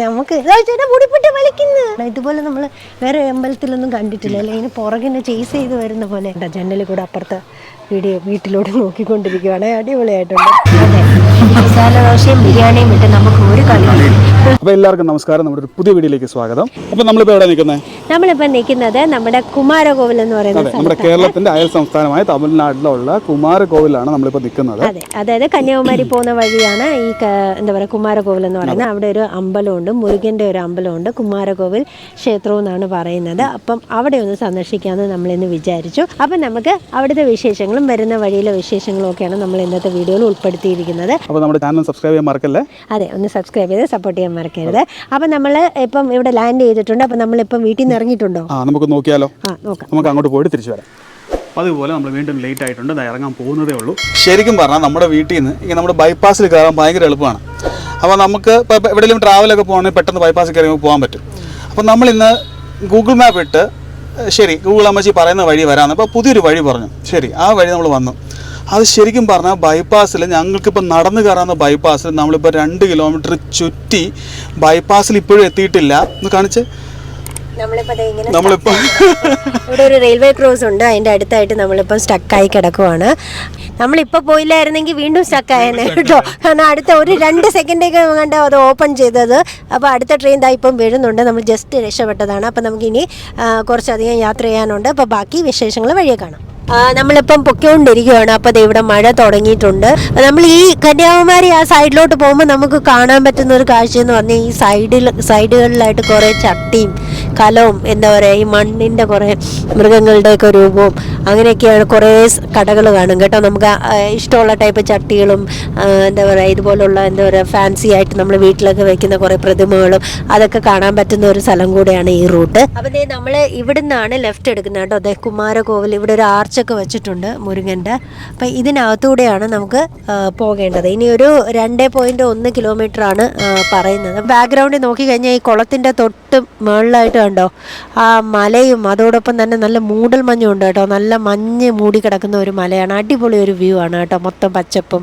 നമുക്ക് പൊടിപ്പിട്ട് വലിക്കുന്നു? ഇതുപോലെ നമ്മൾ വേറെ അമ്പലത്തിലൊന്നും കണ്ടിട്ടില്ല അല്ലെ? ഇതിന് പുറകിനെ ചേസ് ചെയ്ത് വരുന്ന പോലെ. ജനലിൽ കൂടെ അപ്പുറത്തെ വീഡിയോ വീട്ടിലൂടെ നോക്കിക്കൊണ്ടിരിക്കുകയാണ് അടിപൊളിയായിട്ടുണ്ട്. അതെ. മസാല ദോശയും ബിരിയാണിയും വിട്ട് നമുക്ക് ഒരു കളി അപ്പോൾ എല്ലാവർക്കും നമസ്കാരം. നമ്മുടെ ഒരു പുതിയ വീഡിയോയിലേക്ക് സ്വാഗതം. അപ്പോൾ നമ്മളിപ്പോൾ എവിടെ നിൽക്കുന്നത് നമ്മളിപ്പോൾ നിൽക്കുന്നത് നമ്മുടെ കുമാരകോവിൽ എന്ന് പറയുന്നത് നമ്മുടെ കേരളത്തിന്റെ അയൽ സംസ്ഥാനമായ തമിഴ്നാട്ടിലുള്ള കുമാരകോവിലാണ് നമ്മളിപ്പോൾ നിൽക്കുന്നത്. അതെ അതായത് കന്യാകുമാരി പോകുന്ന വഴിയാണ് ഈ എന്താ പറയുക കുമാരകോവിൽ എന്ന് പറയുന്നത്. അവിടെ ഒരു അമ്പലമുണ്ട് മുരുകന്റെ ഒരു അമ്പലമുണ്ട് കുമാരകോവിൽ ക്ഷേത്രം എന്നാണ് പറയുന്നത്. അപ്പം അവിടെ ഒന്ന് സന്ദർശിക്കാമെന്ന് നമ്മളിന്ന് വിചാരിച്ചു. അപ്പം നമുക്ക് അവിടുത്തെ വിശേഷങ്ങളും വരുന്ന വഴിയിലെ വിശേഷങ്ങളും ഒക്കെയാണ് നമ്മൾ ഇന്നത്തെ വീഡിയോയിൽ ഉൾപ്പെടുത്തിയിരിക്കുന്നത്. അപ്പോൾ നമ്മുടെ ചാനൽ സബ്സ്ക്രൈബ് ചെയ്യാൻ മറക്കല്ലേ? അതെ ഒന്ന് സബ്സ്ക്രൈബ് ചെയ്ത് സപ്പോർട്ട് ചെയ്യാൻ മറക്കരുത്. അപ്പം നമ്മൾ ഇപ്പം ഇവിടെ ലാൻഡ് ചെയ്തിട്ടുണ്ട്. അപ്പം നമ്മളിപ്പം വീട്ടിൽ നിന്ന് ഇറങ്ങിയിട്ടുണ്ടോ? ആ നമുക്ക് നോക്കിയാലോ. നോക്കാം. നമുക്ക് അങ്ങോട്ട് പോയിട്ട് തിരിച്ചു വരാം. അതുപോലെ നമ്മൾ വീണ്ടും ലേറ്റ് ആയിട്ടുണ്ട്. അത് ഇറങ്ങാൻ പോകുന്നതേ ഉള്ളൂ. ശരിക്കും പറഞ്ഞാൽ നമ്മുടെ വീട്ടിൽ നിന്ന് ഇങ്ങനെ നമ്മുടെ ബൈപ്പാസിൽ കയറാൻ ഭയങ്കര എളുപ്പമാണ്. അപ്പോൾ നമുക്ക് ഇപ്പോൾ എവിടെയെങ്കിലും ട്രാവലൊക്കെ പോകണമെങ്കിൽ പെട്ടെന്ന് ബൈപ്പാസിൽ കയറി പോകാൻ പറ്റും. അപ്പോൾ നമ്മൾ ഇന്ന് ഗൂഗിൾ മാപ്പ് ഇട്ട് ശരി ഗൂഗിൾ അമ്മച്ചി പറയുന്ന വഴി വരാമെന്ന് അപ്പോൾ പുതിയൊരു വഴി പറഞ്ഞു. ശരി ആ വഴി നമ്മൾ വന്നു. അത് ശരിക്കും പറഞ്ഞാൽ ബൈപ്പാസിൽ ഞങ്ങൾക്കിപ്പോൾ നടന്നു കയറാവുന്ന ബൈപ്പാസിൽ നമ്മളിപ്പോൾ രണ്ട് കിലോമീറ്റർ ചുറ്റി ബൈപ്പാസിൽ ഇപ്പോഴും എത്തിയിട്ടില്ല. എന്ന് കാണിച്ച്? നമ്മളിപ്പോൾ ഇവിടെ ഒരു റെയിൽവേ ക്രോസ് ഉണ്ട്. അതിന്റെ അടുത്തായിട്ട് നമ്മളിപ്പം സ്റ്റക്കായി കിടക്കുവാണ്. നമ്മളിപ്പോൾ പോയില്ലായിരുന്നെങ്കിൽ വീണ്ടും സ്റ്റക്കായേനെ കേട്ടോ. കാരണം അടുത്ത ഒരു രണ്ട് സെക്കൻഡൊക്കെ കണ്ട് അത് ഓപ്പൺ ചെയ്തത്. അപ്പോൾ അടുത്ത ട്രെയിൻ ദാ ഇപ്പം വീഴുന്നുണ്ട്. നമ്മൾ ജസ്റ്റ് രക്ഷപ്പെട്ടതാണ്. അപ്പോൾ നമുക്കിനി കുറച്ചധികം യാത്ര ചെയ്യാനുണ്ട്. അപ്പോൾ ബാക്കി വിശേഷങ്ങൾ വഴിയെ കാണാം. നമ്മളിപ്പം പൊക്കോണ്ടിരിക്കുകയാണ് അപ്പോൾ ഇവിടെ മഴ തുടങ്ങിയിട്ടുണ്ട്. നമ്മൾ ഈ കന്യാകുമാരി ആ സൈഡിലോട്ട് പോകുമ്പോൾ നമുക്ക് കാണാൻ പറ്റുന്ന ഒരു കാഴ്ച എന്ന് പറഞ്ഞാൽ ഈ സൈഡിൽ സൈഡുകളിലായിട്ട് കുറേ ചട്ടിയും കലവും എന്താ പറയുക ഈ മണ്ണിന്റെ കുറേ മൃഗങ്ങളുടെയൊക്കെ രൂപവും അങ്ങനെയൊക്കെയാണ് കുറേ കടകൾ കാണും കേട്ടോ. നമുക്ക് ഇഷ്ടമുള്ള ടൈപ്പ് ചട്ടികളും എന്താ പറയുക ഇതുപോലുള്ള എന്താ പറയുക ഫാൻസി ആയിട്ട് നമ്മൾ വീട്ടിലൊക്കെ വെക്കുന്ന കുറേ പ്രതിമകളും അതൊക്കെ കാണാൻ പറ്റുന്ന ഒരു സ്ഥലം കൂടെയാണ് ഈ റൂട്ട്. അപ്പം നമ്മൾ ഇവിടെ നിന്നാണ് ലെഫ്റ്റ് എടുക്കുന്നത് കേട്ടോ. അതെ കുമാരകോവിൽ ഇവിടെ ഒരു ആർച്ചൊക്കെ വെച്ചിട്ടുണ്ട് മുരുകന്റെ അപ്പം ഇതിനകത്തൂടെയാണ് നമുക്ക് പോകേണ്ടത്. ഇനി ഒരു രണ്ട് പോയിന്റ് ഒന്ന് കിലോമീറ്റർ ആണ് പറയുന്നത്. ബാക്ക്ഗ്രൗണ്ടിൽ നോക്കിക്കഴിഞ്ഞാൽ ഈ കുളത്തിന്റെ തൊട്ട് മുകളിലായിട്ട് കണ്ടോ ആ മലയും അതോടൊപ്പം തന്നെ നല്ല മൂടൽ മഞ്ഞും ഉണ്ട് കേട്ടോ. നല്ല മഞ്ഞ് മൂടി കിടക്കുന്ന ഒരു മലയാണ്. അടിപൊളി ഒരു വ്യൂ ആണ് കേട്ടോ. മൊത്തം പച്ചപ്പും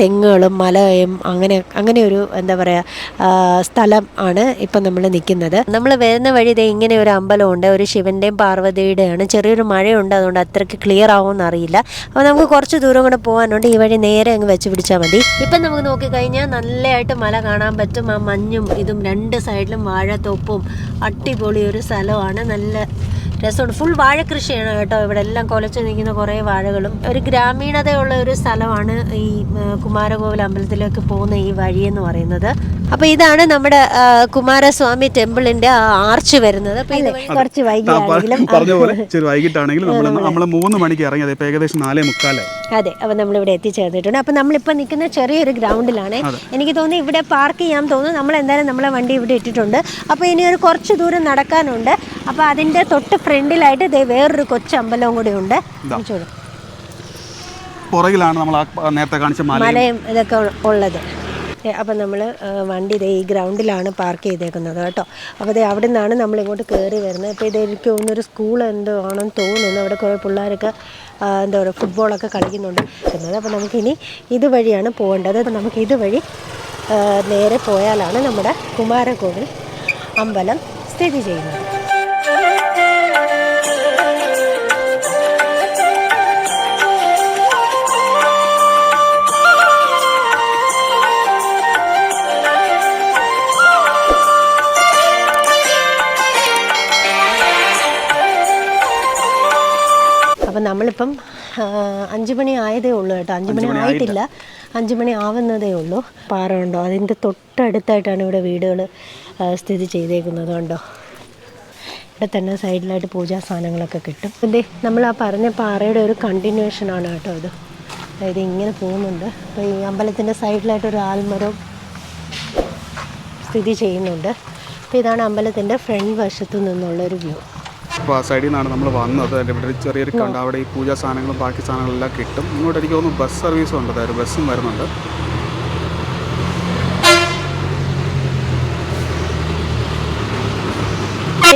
തെങ്ങുകളും മലയും അങ്ങനെ അങ്ങനെ ഒരു എന്താ പറയുക സ്ഥലം ആണ് ഇപ്പം നമ്മൾ നിൽക്കുന്നത്. നമ്മൾ വരുന്ന വഴി ഇതേ ഇങ്ങനെ ഒരു അമ്പലമുണ്ട് ഒരു ശിവന്റെയും പാർവതിയുടെയാണ്. ചെറിയൊരു മഴയുണ്ട്. അതുകൊണ്ട് അത്രയ്ക്ക് ക്ലിയർ ആവുമെന്ന് അറിയില്ല. അപ്പോൾ നമുക്ക് കുറച്ച് ദൂരം കൂടെ പോകാനുണ്ട്. ഈ വഴി നേരെ അങ്ങ് വെച്ച് പിടിച്ചാൽ മതി. ഇപ്പം നമുക്ക് നോക്കിക്കഴിഞ്ഞാൽ നല്ലതായിട്ട് മല കാണാൻ പറ്റും. ആ മഞ്ഞും ഇതും രണ്ട് സൈഡിലും വാഴത്തോപ്പും അടിപൊളി ഒരു സ്ഥലമാണ്. നല്ല രസമുണ്ട്. ഫുൾ വാഴ കൃഷിയാണ് കേട്ടോ ഇവിടെ. എല്ലാം കൊലച്ചു നിൽക്കുന്ന കുറേ വാഴകളും. ഒരു ഗ്രാമീണതയുള്ള ഒരു സ്ഥലമാണ് ഈ കുമാരകോവിൽ അമ്പലത്തിലേക്ക് പോകുന്ന ഈ വഴിയെന്ന് പറയുന്നത്. അപ്പോൾ ഇതാണ് നമ്മുടെ കുമാരസ്വാമി ടെമ്പിളിന്റെ ആർച്ച് വരുന്നത്. അപ്പോൾ ഇത് കുറച്ച് പറഞ്ഞ പോലെ വൈകിട്ടാണെങ്കിലും നമ്മൾ നമ്മൾ മൂന്ന് മണിക്ക് ഇറങ്ങിയത് ഇപ്പോൾ ഏകദേശം നാലേ മുക്കാലായി അതെ അപ്പം നമ്മളിവിടെ എത്തിച്ചേർന്നിട്ടുണ്ട്. അപ്പം നമ്മളിപ്പോൾ നിൽക്കുന്ന ചെറിയൊരു ഗ്രൗണ്ടിലാണ്. എനിക്ക് തോന്നുന്നു ഇവിടെ പാർക്ക് ചെയ്യാൻ തോന്നുന്നു. നമ്മൾ എന്തായാലും നമ്മളെ വണ്ടി ഇവിടെ ഇട്ടിട്ടുണ്ട്. അപ്പോൾ ഇനി ഒരു കുറച്ച് ദൂരം നടക്കാനുണ്ട്. അപ്പോൾ അതിന്റെ തൊട്ട് ഫ്രണ്ടിലായിട്ട് ദേ വേറൊരു കൊച്ചമ്പലവും കൂടി ഉണ്ട്. പുറകിലാണ് നമ്മൾ നേരത്തെ കാണിച്ച മല മലയും ഇതൊക്കെ ഉള്ളത്. അപ്പം നമ്മൾ വണ്ടി ഇതേ ഈ ഗ്രൗണ്ടിലാണ് പാർക്ക് ചെയ്തേക്കുന്നത് കേട്ടോ. അപ്പോൾ ദേ അവിടെ നിന്നാണ് നമ്മളിങ്ങോട്ട് കയറി വരുന്നത്. ഇപ്പോൾ ഇത് എനിക്ക് തോന്നുന്നൊരു സ്കൂൾ എന്തോ ആണെന്ന് തോന്നുന്നു. അവിടെ കുറേ പിള്ളേരൊക്കെ എന്താ പറയുക ഫുട്ബോളൊക്കെ കളിക്കുന്നുണ്ട്. എന്നത് അപ്പോൾ നമുക്കിനി ഇതുവഴിയാണ് പോകേണ്ടത്. അപ്പോൾ നമുക്ക് ഇതുവഴി നേരെ പോയാലാണ് നമ്മുടെ കുമാരകോവിൽ അമ്പലം സ്ഥിതി ചെയ്യുന്നത്. നമ്മളിപ്പം അഞ്ച് മണി ആയതേ ഉള്ളൂ കേട്ടോ. അഞ്ച് മണി ആയിട്ടില്ല. അഞ്ച് മണി ആവുന്നതേ ഉള്ളൂ. പാറ ഉണ്ടോ അതിന്റെ തൊട്ടടുത്തായിട്ടാണ് ഇവിടെ വീടുകൾ സ്ഥിതി ചെയ്തേക്കുന്നത് കണ്ടോ? ഇവിടെ തന്നെ സൈഡിലായിട്ട് പൂജാ സാധനങ്ങളൊക്കെ കിട്ടും. ഇതേ നമ്മൾ ആ പറഞ്ഞ പാറയുടെ ഒരു കണ്ടിന്യൂഷൻ ആണ് കേട്ടോ ഇത്. അതായത് ഇങ്ങനെ പോകുന്നുണ്ട്. അപ്പോൾ ഈ അമ്പലത്തിന്റെ സൈഡിലായിട്ട് ഒരു ആൽമരം സ്ഥിതി ചെയ്യുന്നുണ്ട്. അപ്പോൾ ഇതാണ് അമ്പലത്തിന്റെ ഫ്രണ്ട് വശത്തു നിന്നുള്ള ഒരു വ്യൂ. അപ്പോൾ ആ സൈഡിൽ നിന്നാണ് നമ്മൾ വന്നത്. അതിന്റെ ഇവിടെ ഒരു ചെറിയൊരു കണ്ട അവിടെ ഈ പൂജാ സാധനങ്ങളും ബാക്കി സാധനങ്ങളെല്ലാം കിട്ടും. ഇങ്ങോട്ട് എനിക്ക് തോന്നുന്നു ബസ് സർവീസും ഉണ്ട്. അതായത് ബസ്സും വരുന്നുണ്ട്.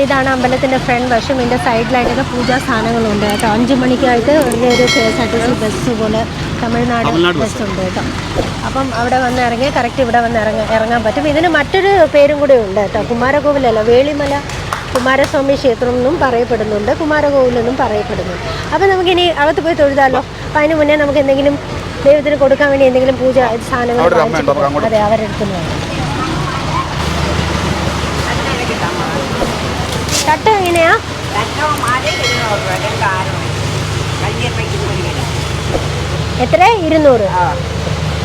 ഇതാണ് അമ്പലത്തിന്റെ ഫ്രണ്ട് വശം. ഇതിന്റെ സൈഡിലായിട്ടൊക്കെ പൂജാ സാധനങ്ങളുണ്ട് കേട്ടോ. അഞ്ചു മണിക്കായിട്ട് ഒരു ഒരു K S R T C bus പോലെ തമിഴ്നാട് തമിഴ്നാട് ബസ് ഉണ്ട് കേട്ടോ. അപ്പം അവിടെ വന്ന് ഇറങ്ങിയാൽ കറക്റ്റ് ഇവിടെ വന്ന് ഇറങ്ങാൻ ഇറങ്ങാൻ പറ്റും. ഇതിന് മറ്റൊരു പേരും കൂടെ ഉണ്ട് കേട്ടോ. കുമാരകോവിലല്ല വേളിമല കുമാരസ്വാമി ക്ഷേത്രം എന്നും പറയപ്പെടുന്നുണ്ട് കുമാരകോവിലെന്നും പറയപ്പെടുന്നുണ്ട് അപ്പോൾ നമുക്കിനി അകത്ത് പോയി തൊഴുതാലോ? അപ്പോൾ അതിന് മുന്നേ നമുക്ക് എന്തെങ്കിലും ദൈവത്തിന് കൊടുക്കാൻ വേണ്ടി എന്തെങ്കിലും പൂജ സാധനങ്ങൾ അതെ അവരെടുക്കുന്നു. തട്ട് എങ്ങനെയാ? എത്ര? ഇരുന്നൂറ്.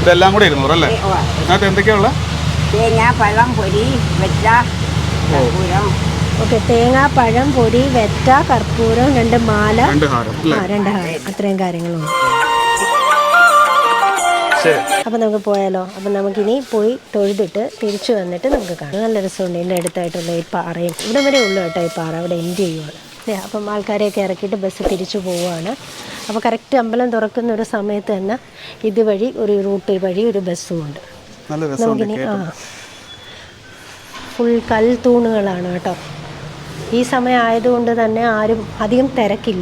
ഇതെല്ലാം കൂടെ ഇരുന്നൂറ് അല്ലേ? അതിനകത്ത് എന്തൊക്കെയാ ഉള്ളത് തേങ്ങ പഴം പൊരി വെച്ച കർപ്പൂരം. ഓക്കെ തേങ്ങ പഴം പൊടി വെറ്റ കർപ്പൂരം രണ്ട് മാല. രണ്ട് ഹാരം ആ അല്ലേ രണ്ട് ഹാരം. അത്രയും കാര്യങ്ങളും അപ്പൊ നമുക്ക് പോയാലോ? അപ്പൊ നമുക്കിനി പോയി തൊഴുതിട്ട് തിരിച്ചു വന്നിട്ട് നമുക്ക് കാണാം. നല്ല രസമുണ്ട് ഇതിന്റെ അടുത്തായിട്ടുള്ള ഈ പാറയും. ഇവിടെ വരെ ഉള്ളു കേട്ടോ ഈ പാറ. അവിടെ എൻഡ് ചെയ്യുവാണ്. അല്ലേ അപ്പം ആൾക്കാരെയൊക്കെ ഇറക്കിയിട്ട് ബസ് തിരിച്ചു പോവുകയാണ്. അപ്പോൾ കറക്റ്റ് അമ്പലം തുറക്കുന്ന ഒരു സമയത്ത് തന്നെ ഇതുവഴി ഒരു റൂട്ട് വഴി ഒരു ബസ്സും ഉണ്ട്. നമുക്കിനി ആ. ഫുൾ കൽ തൂണുകളാണ് കേട്ടോ. ഈ സമയം ആയതുകൊണ്ട് തന്നെ ആരും അധികം തിരക്കില്ല.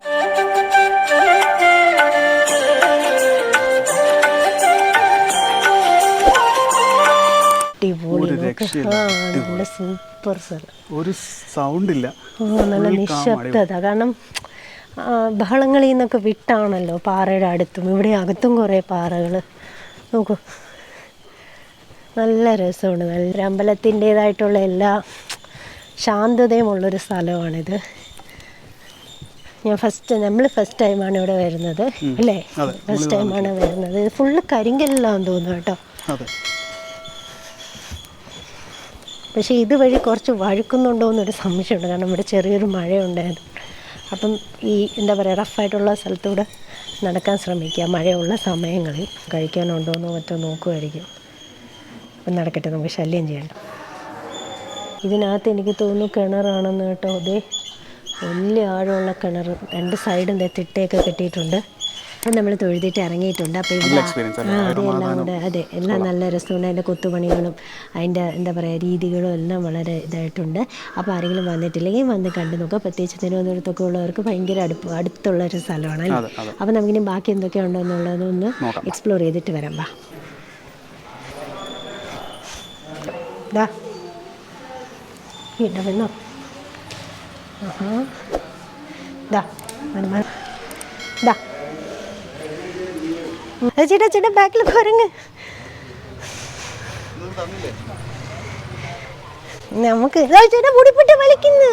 നല്ല സൂപ്പർ സ്ഥലം ഒരു സൗണ്ട് ഇല്ല. നല്ല നിശബ്ദത. കാരണം ബഹളങ്ങളിൽ നിന്നൊക്കെ വിട്ടാണല്ലോ പാറയുടെ അടുത്തും. ഇവിടെ അകത്തും കുറേ പാറകൾ നോക്കൂ. നല്ല രസമുണ്ട്. നല്ല അമ്പലത്തിന്റേതായിട്ടുള്ള എല്ലാ ശാന്തതയും ഉള്ളൊരു സ്ഥലമാണിത്. ഞാൻ ഫസ്റ്റ് നമ്മൾ ഫസ്റ്റ് ടൈമാണ് ഇവിടെ വരുന്നത്. അല്ലേ? ഫസ്റ്റ് ടൈമാണ് വരുന്നത്. ഇത് ഫുള്ള് കരിങ്കല്ലാന്ന് തോന്നുന്നു കേട്ടോ. പക്ഷേ ഇതുവഴി കുറച്ച് വഴുക്കുന്നുണ്ടോ എന്നൊരു സംശയമുണ്ട്. കാരണം ഇവിടെ ചെറിയൊരു മഴയുണ്ടായിരുന്നു. അപ്പം ഈ എന്താ പറയുക റഫായിട്ടുള്ള സ്ഥലത്തൂടെ നടക്കാൻ ശ്രമിക്കുക. മഴയുള്ള സമയങ്ങളിൽ കഴിക്കാനുണ്ടോ എന്നോ മറ്റോ നോക്കുമായിരിക്കും അപ്പം നടക്കട്ടെ നമുക്ക് ശല്യം ചെയ്യണ്ട. ഇതിനകത്ത് എനിക്ക് തോന്നുന്നു കിണറാണെന്ന് കേട്ടോ. അതേ വലിയ ആഴമുള്ള കിണർ. രണ്ട് സൈഡും തിട്ടയൊക്കെ കെട്ടിയിട്ടുണ്ട്. അപ്പം നമ്മൾ തൊഴുതിട്ട് ഇറങ്ങിയിട്ടുണ്ട്. അപ്പോൾ ഇവിടെ ആ അതെ എല്ലാം കൂടെ അതെ എല്ലാം നല്ല രസമുണ്ട്. അതിന്റെ കൊത്തുപണികളും അതിന്റെ എന്താ പറയുക രീതികളും എല്ലാം വളരെ ഇതായിട്ടുണ്ട്. അപ്പോൾ ആരെങ്കിലും വന്നിട്ടില്ലെങ്കിൽ വന്ന് കണ്ടു നോക്കുക. പ്രത്യേകിച്ച് തിരുവനന്തപുരത്തൊക്കെ ഉള്ളവർക്ക് ഭയങ്കര അടുപ്പ് അടുത്തുള്ള ഒരു സ്ഥലമാണ് അല്ലേ. അപ്പോൾ നമുക്കിനി ബാക്കി എന്തൊക്കെയുണ്ടോ എന്നുള്ളതൊന്ന്. എക്സ്പ്ലോർ ചെയ്തിട്ട് വരാം. വാ. ഇവിടെ വന്നോ ആഹാ. ദാ മന മന ദാ. ഉം. അത് ചേട്ടാ ചേട്ടാ ബാക്കിൽ കുരങ്ങ് നമുക്ക് ചേട്ടാ മുടിപ്പിട്ട് വലിക്കുന്നു.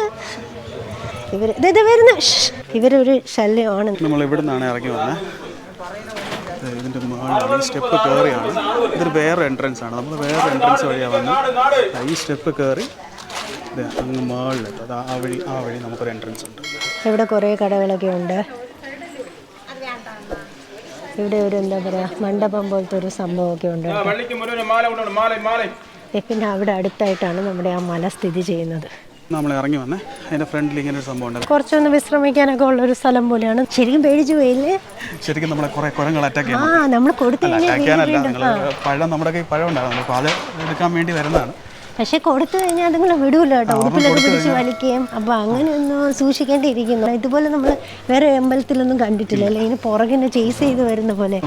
ഇവർ ഇത് വരുന്നു. ഇവരൊരു ശല്യമാണ്. നമ്മൾ ഇവിടെ നിന്നാണ് ഇറങ്ങി വന്നത് ഇതിന്റെ മുകളിൽ ഈ സ്റ്റെപ്പ് കയറിയാണ് ഇതൊരു വേറെ എൻട്രൻസ് ആണ്. നമ്മൾ വേറെ എൻട്രൻസ് വഴിയാണ് വന്നത് ഈ സ്റ്റെപ്പ് കയറി അങ്ങ് മേളിലെത്തും അത് ആ വഴി ആ വഴി നമുക്കൊരു എൻട്രൻസ് ഉണ്ട്. ഇവിടെ കുറേ കടകളൊക്കെ ഉണ്ട്. ഇവിടെ ഒരു എന്താ പറയുക മണ്ഡപം പോലത്തെ ഒരു സംഭവമൊക്കെ ഉണ്ട് പിന്നെ അവിടെ അടുത്തായിട്ടാണ് നമ്മുടെ ആ മല സ്ഥിതി ചെയ്യുന്നത്. നമ്മൾ ഇറങ്ങി വന്നേ. അതിന്റെ ഫ്രണ്ടിൽ ഇങ്ങനെ ഒരു സംഭവം ഉണ്ട്. കുറച്ചൊന്ന് വിശ്രമിക്കാനൊക്കെ ഉള്ള ഒരു സ്ഥലം പോലെയാണ്. ശരിക്കും പേടിച്ചു പോയില്ലേ? ശരിക്കും നമ്മളെ കുറേ കുരങ്ങൾ അറ്റാക്ക് ആ നമ്മൾ കൊടുത്തു കഴിഞ്ഞാൽ അറ്റാക്ക് ചെയ്യാനല്ല. നിങ്ങൾ പഴം നമ്മുടെ കയ്യിൽ പഴം ഉണ്ടാകും അപ്പോൾ അത് എടുക്കാൻ വേണ്ടി വരുന്നതാണ്. പക്ഷെ കൊടുത്തു കഴിഞ്ഞാൽ അതുങ്ങൾ വിടൂല കേട്ടോ. ഉടുപ്പിലൊക്കെ പിടിച്ച് വലിക്കുകയും. അപ്പോൾ അങ്ങനെയൊന്നും സൂക്ഷിക്കേണ്ടിയിരിക്കുന്നു. ഇതുപോലെ നമ്മൾ വേറെ അമ്പലത്തിലൊന്നും കണ്ടിട്ടില്ല. അല്ലെ? ഇതിന് പുറകിനെ ചേസ് ചെയ്ത് വരുന്ന പോലെ.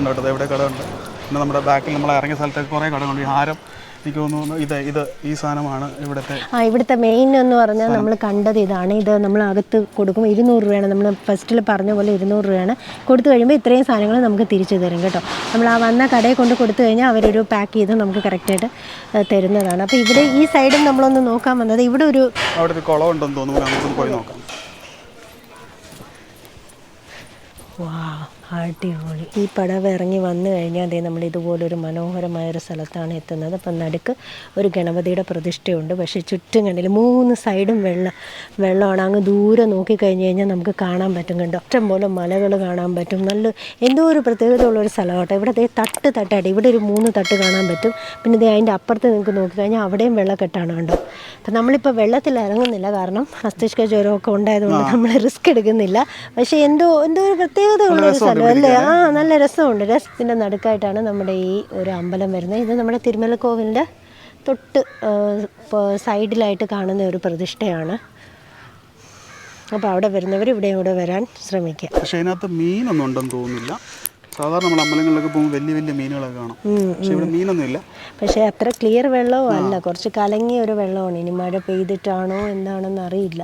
നമ്മുടെ ബാക്കിൽ നമ്മൾ ഇറങ്ങിയ സ്ഥലത്തേക്ക് കുറേ കടകളുണ്ട്. ഈ ഹാരം എനിക്ക് തോന്നുന്നു. ഇത് ഇത് ഈ സാധനമാണ് ഇവിടുത്തെ ആ ഇവിടുത്തെ മെയിൻ എന്ന് പറഞ്ഞാൽ നമ്മൾ കണ്ടത് ഇതാണ്. ഇത് നമ്മൾ അകത്ത് കൊടുക്കും ഇരുന്നൂറ് രൂപയാണ്. നമ്മൾ ഫസ്റ്റിൽ പറഞ്ഞ പോലെ ഇരുന്നൂറ് രൂപയാണ്. കൊടുത്തു കഴിയുമ്പോൾ ഇത്രയും സാധനങ്ങൾ നമുക്ക് തിരിച്ചു തരും കേട്ടോ. നമ്മൾ ആ വന്ന കടയിൽ കൊണ്ട് കൊടുത്തു കഴിഞ്ഞാൽ അവരൊരു പാക്ക് ചെയ്ത് നമുക്ക് കറക്റ്റായിട്ട് തരുന്നതാണ്. അപ്പോൾ ഇവിടെ ഈ സൈഡും നമ്മളൊന്ന് നോക്കാൻ വന്നത് ഇവിടെ ഒരു അവിടെ ഒരു കുളം ഉണ്ടെന്ന് തോന്നുന്നു. നമുക്ക് പോയി നോക്കാം. വാ അടിപൊളി. ഈ പടവ് ഇറങ്ങി വന്നു കഴിഞ്ഞാൽ അതേ നമ്മൾ ഇതുപോലൊരു മനോഹരമായ ഒരു സ്ഥലത്താണ് എത്തുന്നത്. അപ്പം നടുക്ക് ഒരു ഗണപതിയുടെ പ്രതിഷ്ഠയുണ്ട്. പക്ഷേ ചുറ്റും കണ്ടില്ല മൂന്ന് സൈഡും വെള്ളം വെള്ളമാണ്. അങ്ങ് ദൂരെ നോക്കിക്കഴിഞ്ഞ് കഴിഞ്ഞാൽ നമുക്ക് കാണാൻ പറ്റും കണ്ടോ? ഇഷ്ടംപോലെ മലകൾ കാണാൻ പറ്റും. നല്ല എന്തോ ഒരു പ്രത്യേകത ഉള്ള ഒരു സ്ഥലമാട്ടോ ഇവിടെ ദേ തട്ട് തട്ടായിട്ട് ഇവിടെ ഒരു മൂന്ന് തട്ട് കാണാൻ പറ്റും. പിന്നെ ദേ അതിന്റെ അപ്പുറത്ത് നിങ്ങൾക്ക് നോക്കിക്കഴിഞ്ഞാൽ അവിടെയും വെള്ളക്കെട്ടാണ് കണ്ടോ? അപ്പം നമ്മളിപ്പോൾ വെള്ളത്തിൽ ഇറങ്ങുന്നില്ല. കാരണം മസ്തിഷ്ക ജ്വരമൊക്കെ ഉണ്ടായതുകൊണ്ട് നമ്മൾ റിസ്ക് എടുക്കുന്നില്ല. പക്ഷേ എന്തോ എന്തോ ഒരു പ്രത്യേകത ഉള്ള ഒരു സ്ഥലം അല്ലേ ആ നല്ല രസമുണ്ട്. രസത്തിന്റെ നടുക്കായിട്ടാണ് നമ്മുടെ ഈ ഒരു അമ്പലം വരുന്നത്. ഇത് നമ്മുടെ തിരുമല തിരുമലക്കോവിലിന്റെ തൊട്ട് സൈഡിലായിട്ട് കാണുന്ന ഒരു പ്രതിഷ്ഠയാണ്. അപ്പോൾ അവിടെ വരുന്നവർ ഇവിടെയും കൂടെ വരാൻ ശ്രമിക്കുക. പക്ഷേ അതിനകത്ത് മീനൊന്നും ഉണ്ടെന്ന് തോന്നുന്നില്ല. സാധാരണ നമ്മൾ അമ്പലങ്ങളിലൊക്കെ പോകുമ്പോൾ വലിയ വലിയ മീനുകളൊക്കെ കാണും. പക്ഷേ ഇവിടെ മീനൊന്നും ഇല്ല. പക്ഷേ അത്ര ക്ലിയർ വെള്ളവും അല്ല. കുറച്ച് കലങ്ങിയ ഒരു വെള്ളമാണ്. ഇനി മഴ പെയ്തിട്ടാണോ എന്താണെന്ന് അറിയില്ല.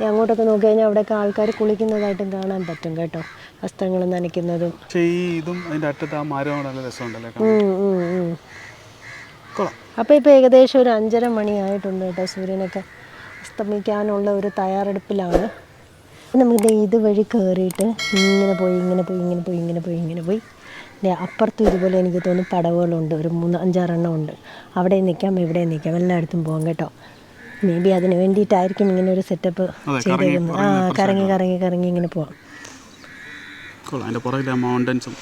ഞാൻ അങ്ങോട്ടൊക്കെ നോക്കി കഴിഞ്ഞാൽ അവിടെയൊക്കെ ആൾക്കാർ കുളിക്കുന്നതായിട്ടും കാണാൻ പറ്റും കേട്ടോ. വസ്ത്രങ്ങൾ നനയ്ക്കുന്നതും. പക്ഷേ ഈ ഇതും അതിന്റെ അറ്റത്ത് ആ നല്ല രസമുണ്ടല്ലേ അപ്പോൾ ഇപ്പോൾ ഏകദേശം ഒരു അഞ്ചര മണിയായിട്ടുണ്ട് കേട്ടോ സൂര്യനൊക്കെ അസ്തമിക്കാനുള്ള ഒരു തയ്യാറെടുപ്പിലാണ്. നമുക്ക് ഇതുവഴി കയറിയിട്ട് ഇങ്ങനെ പോയി ഇങ്ങനെ പോയി ഇങ്ങനെ പോയി ഇങ്ങനെ പോയി ഇങ്ങനെ പോയി. അപ്പുറത്തും ഇതുപോലെ എനിക്ക് തോന്നുന്നു പടവുകളുണ്ട്. ഒരു മൂന്ന് അഞ്ചാറെണ്ണം ഉണ്ട്. അവിടെ നിൽക്കാം ഇവിടെ നിൽക്കാം. എല്ലായിടത്തും പോകാം കേട്ടോ. മേ ബി അതിന് വേണ്ടിയിട്ടായിരിക്കും ഇങ്ങനെ ഒരു സെറ്റപ്പ് ചെയ്തേക്കുന്നത്. ആ കറങ്ങി കറങ്ങി കറങ്ങി ഇങ്ങനെ പോവാം. കൊള്ളാം അതിന്റെ പുറകിലെ മൗണ്ടൻസും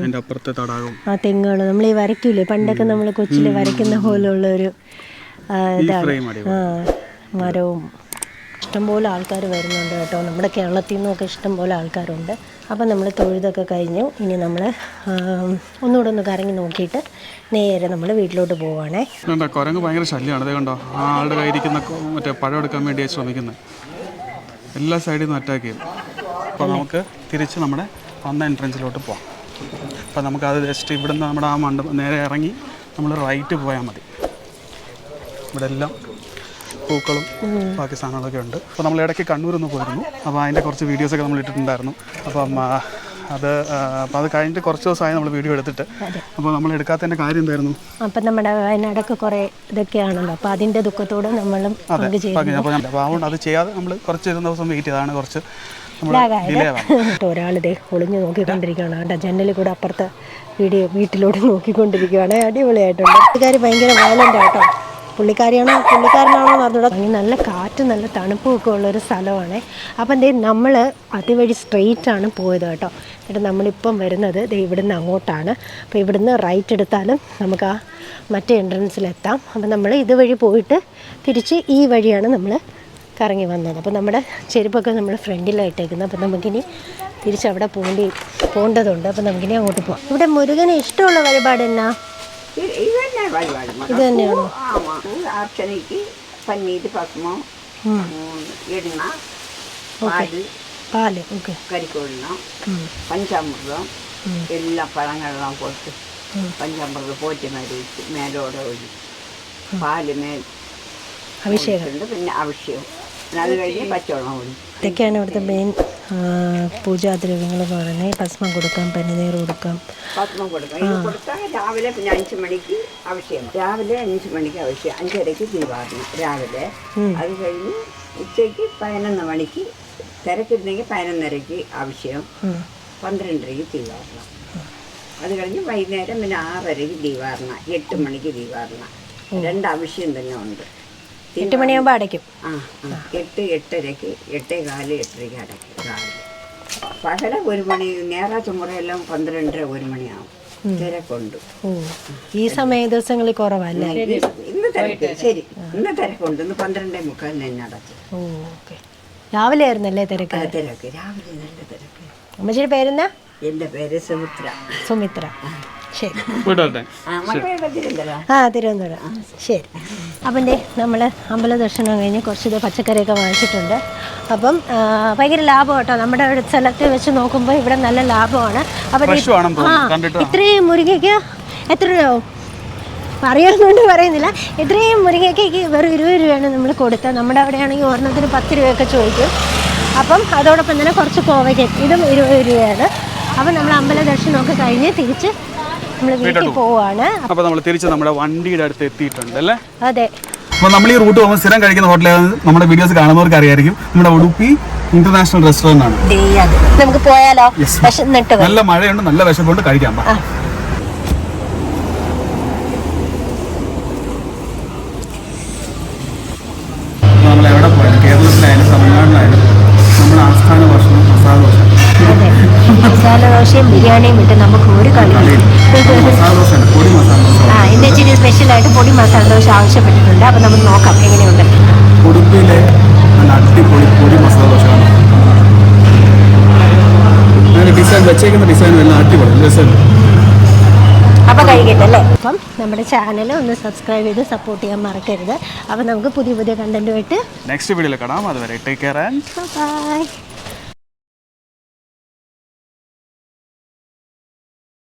അതിന്റെ അപ്പുറത്തെ തടാകവും. ആ തെങ്ങുകൾ നമ്മൾ ഈ വരയ്ക്കൂലേ? പണ്ടൊക്കെ നമ്മൾ കൊച്ചിൽ വരയ്ക്കുന്ന പോലുള്ള ഒരു ഇതാണ്. ആ മരവും. ഇഷ്ടംപോലെ ആൾക്കാർ വരുന്നുണ്ട് കേട്ടോ. നമ്മുടെ കേരളത്തിൽ നിന്നൊക്കെ ഇഷ്ടംപോലെ ആൾക്കാരുണ്ട്. അപ്പം നമ്മൾ തൊഴുതൊക്കെ കഴിഞ്ഞു. ഇനി നമ്മൾ ഒന്നുകൂടെ ഒന്ന് കറങ്ങി നോക്കിയിട്ട് നേരെ നമ്മൾ വീട്ടിലോട്ട് പോവുകയാണേ കണ്ടോ കുരങ്ങ് ഭയങ്കര ശല്യമാണ്. അതേ കണ്ടോ? ആ ആളുടെ കയ്യിരിക്കുന്ന മറ്റേ പഴം എടുക്കാൻ വേണ്ടിയാണ് ശ്രമിക്കുന്നത് എല്ലാ സൈഡിൽ നിന്നും അറ്റാക്ക് ചെയ്യും. അപ്പോൾ നമുക്ക് തിരിച്ച് നമ്മുടെ വന്ന എൻട്രൻസിലോട്ട് പോകാം അപ്പോൾ നമുക്ക് അത് ജസ്റ്റ് ഇവിടുന്ന് നമ്മുടെ ആ മണ്ഡപം നേരെ ഇറങ്ങി നമ്മൾ റൈറ്റ് പോയാൽ മതി. ഇവിടെ എല്ലാം പൂക്കളും ബാക്കി സാധനങ്ങളൊക്കെ ഉണ്ട്. അപ്പോൾ നമ്മൾ ഇടയ്ക്ക് കണ്ണൂർ ഒന്ന് പോയിരുന്നു. അപ്പോൾ അതിന്റെ കുറച്ച് വീഡിയോസൊക്കെ നമ്മൾ ഇട്ടിട്ടുണ്ടായിരുന്നു. അപ്പം അത് അപ്പം അപ്പോൾ അത് കഴിഞ്ഞിട്ട് കുറച്ച് ദിവസമായി നമ്മൾ വീഡിയോ എടുത്തിട്ട്. അപ്പോൾ നമ്മൾ എടുക്കാത്തതിന്റെ കാര്യം എന്തായിരുന്നു? അപ്പം നമ്മുടെ വയനാടൊക്കെ കുറേ ഇതൊക്കെയാണല്ലോ. അപ്പോൾ അതിന്റെ ദുഃഖത്തോടെ നമ്മളും അതെ. അപ്പോൾ അതുകൊണ്ട് അത് ചെയ്യാതെ നമ്മൾ കുറച്ച് ദിവസം വെയിറ്റ് ചെയ്താണ് കുറച്ച്. ആവാം ഒരാളിതേ ഒളിഞ്ഞു നോക്കിക്കൊണ്ടിരിക്കുകയാണ്. കേട്ടോ ജനലിൽ കൂടെ അപ്പുറത്തെ വീഡിയോ വീട്ടിലൂടെ നോക്കിക്കൊണ്ടിരിക്കുകയാണ്. അടിപൊളിയായിട്ടുണ്ട്. പുള്ളിക്കാരി ഭയങ്കര വയലന്റ് ആട്ടോ. പുള്ളിക്കാരിയാണോ പുള്ളിക്കാരനാണോ എന്ന് അങ്ങനെ നല്ല കാറ്റും നല്ല തണുപ്പും ഒക്കെ ഉള്ളൊരു സ്ഥലമാണ്. അപ്പം ദേ നമ്മൾ അതുവഴി സ്ട്രെയിറ്റ് ആണ് പോയത് കേട്ടോ. എന്നിട്ട് നമ്മളിപ്പം വരുന്നത് ദേ ഇവിടുന്ന് അങ്ങോട്ടാണ്. അപ്പോൾ ഇവിടുന്ന് റൈറ്റ് എടുത്താലും നമുക്ക് ആ മറ്റേ എൻട്രൻസിലെത്താം അപ്പം നമ്മൾ ഇതുവഴി പോയിട്ട് തിരിച്ച് ഈ വഴിയാണ് നമ്മൾ കറങ്ങി വന്നത്. അപ്പോൾ നമ്മുടെ ചെരുപ്പൊക്കെ നമ്മൾ ഫ്രണ്ടിലായിട്ടേക്കുന്നത് അപ്പോൾ നമുക്കിനി തിരിച്ചവിടെ പോണ്ടി പോകേണ്ടതുണ്ട് അപ്പോൾ നമുക്കിനി അങ്ങോട്ട് പോകാം ഇവിടെ മുരുകന് ഇഷ്ടമുള്ള വഴിപാട്. എന്നാ ഇത് തന്നെയാണോ? അർച്ചനയ്ക്ക് പന്നീര് ഉം, എണ്ണ പാൽ പാൽ ഓക്കെ. കരിക്കൊള്ളം പഞ്ചാമൃതം എല്ലാ പഴങ്ങളെല്ലാം കൊടുത്ത് പഞ്ചാമൃതം പോറ്റി വെച്ച് മേലോടെ ഒഴി പാൽ മേൽ അഭിഷേകം. പിന്നെ ആവശ്യം ഇതൊക്കെയാണ് ഇവിടുത്തെ മെയിൻ പൂജാദ്രവ്യങ്ങൾ എന്ന് പറയുന്നത്. ഭസ്മം കൊടുക്കാം പനിനീർ കൊടുക്കാം. ഭസ്മം കൊടുക്കാം. രാവിലെ പിന്നെ അഞ്ച് മണിക്ക് ആവശ്യം രാവിലെ അഞ്ച് മണിക്ക് ആവശ്യം അഞ്ചരയ്ക്ക് ദീപാടനം രാവിലെ. അത് കഴിഞ്ഞ് ഉച്ചയ്ക്ക് പതിനൊന്ന് മണിക്ക് തിരക്കിരുന്നെങ്കിൽ പതിനൊന്നരയ്ക്ക് ആവശ്യം പന്ത്രണ്ടരയ്ക്ക് ദീപാടനം അത് കഴിഞ്ഞ് വൈകുന്നേരം പിന്നെ ആറരയ്ക്ക് ദീപാടനം എട്ട് മണിക്ക് ദീപാടനം രണ്ട് ആവശ്യം തന്നെ ഉണ്ട്. എട്ട് മണിയാകുമ്പോൾ അടയ്ക്കും. ആ ആ. എട്ട് എട്ടരയ്ക്ക് എട്ടേ കാൽ എട്ടരയ്ക്ക് അടയ്ക്കും രാവിലെ പകല ഒരു മണി ഞായറാഴ്ച മുറയെല്ലാം പന്ത്രണ്ടര ഒരു മണിയാവും. തിരക്കുണ്ട് ഓ ഈ സമയ ദിവസങ്ങളിൽ കുറവല്ലേ? ഇന്ന് തിരക്ക് ശരി. ഇന്ന് തിരക്കുണ്ട് ഇന്ന് പന്ത്രണ്ടേ മുക്കാലിന് തന്നെ അടച്ചു ഓ ഓക്കെ. രാവിലെ ആയിരുന്നല്ലേ തിരക്ക്? തിരക്ക്. രാവിലെ നല്ല തിരക്ക്. അമ്മച്ചിയുടെ പേരെന്നാ എന്റെ പേര് സുമിത്ര. സുമിത്ര. ശരി. ആ തിരുവനന്തപുരം. ശരി. അപ്പം നമ്മൾ അമ്പല ദർശനം കഴിഞ്ഞ് കുറച്ച് ഇത് പച്ചക്കറിയൊക്കെ വാങ്ങിച്ചിട്ടുണ്ട്. അപ്പം ഭയങ്കര ലാഭം കേട്ടോ. നമ്മുടെ ഒരു സ്ഥലത്ത് വെച്ച് നോക്കുമ്പോൾ ഇവിടെ നല്ല ലാഭമാണ്. അപ്പം ഇത്രയും മുരിങ്ങയ്ക്ക് എത്ര രൂപയാവും പറയാന്നുകൊണ്ട് പറയുന്നില്ല. ഇത്രയും മുരിങ്ങയ്ക്ക് വെറും ഇരുപത് രൂപയാണ് നമ്മൾ കൊടുത്തത്. നമ്മുടെ അവിടെയാണെങ്കിൽ ഒരെണ്ണത്തിന് പത്ത് രൂപയൊക്കെ ചോദിക്കും. അപ്പം അതോടൊപ്പം തന്നെ കുറച്ച് കോവയ്ക്ക്. ഇതും ഇരുപത് രൂപയാണ്. അപ്പം നമ്മൾ അമ്പല ദർശനമൊക്കെ കഴിഞ്ഞ് തിരിച്ച് വീട്ടിൽ പോവുകയാണ് അപ്പോൾ നമ്മൾ തിരിച്ച് നമ്മുടെ വണ്ടിയുടെ അടുത്ത് എത്തിയിട്ടുണ്ട് അല്ലേ? അതെ. അപ്പോൾ നമ്മൾ ഈ റൂട്ട് പോകുമ്പോൾ സ്ഥിരം കഴിക്കുന്ന ഹോട്ടലാണ് നമ്മുടെ വീഡിയോസ് കാണുന്നവർക്ക് അറിയായിരിക്കും. നമ്മുടെ ഉടുപ്പി ഇന്റർനാഷണൽ റെസ്റ്റോറന്റ് ആണ്. നമുക്ക് പോയാലോ. നല്ല മഴയുണ്ട് നല്ല വിശപ്പുണ്ട് കഴിക്കാം. നമ്മൾ എവിടെ പോയാലും കേരളത്തിലായാലും തമിഴ്നാട്ടിലായാലും നമ്മുടെ ആസ്ഥാന ഭക്ഷണം മസാല ദോശ. മസാല ദോശയും ബിരിയാണിയും വിട്ട് നമുക്ക് ഒരു ദോശ ആ എന്റെ ഇച്ചിരി സ്പെഷ്യലായിട്ട് പൊടി മസാല ദോശ ആവശ്യപ്പെട്ടിട്ടുണ്ട്. അപ്പം നമുക്ക് നോക്കാം എങ്ങനെയുണ്ട്. ഉടുപ്പിയിലെ അടിപൊളി പൊടി മസാല ദോശയാണ് ഡിസൈൻ വെച്ചേക്കുന്ന ഡിസൈനും എല്ലാം അടിപൊളി രസമുണ്ട് അപ്പം കഴിക്കട്ടെ അല്ലേ? അപ്പം നമ്മുടെ ചാനൽ ഒന്ന് സബ്സ്ക്രൈബ് ചെയ്ത് സപ്പോർട്ട് ചെയ്യാൻ മറക്കരുത്. അപ്പോൾ നമുക്ക് പുതിയ പുതിയ കണ്ടന്റുമായിട്ട് നെക്സ്റ്റ് വീഡിയോയിൽ കാണാം. അതുവരെ ടേക്ക് കെയർ ആൻഡ് ബൈ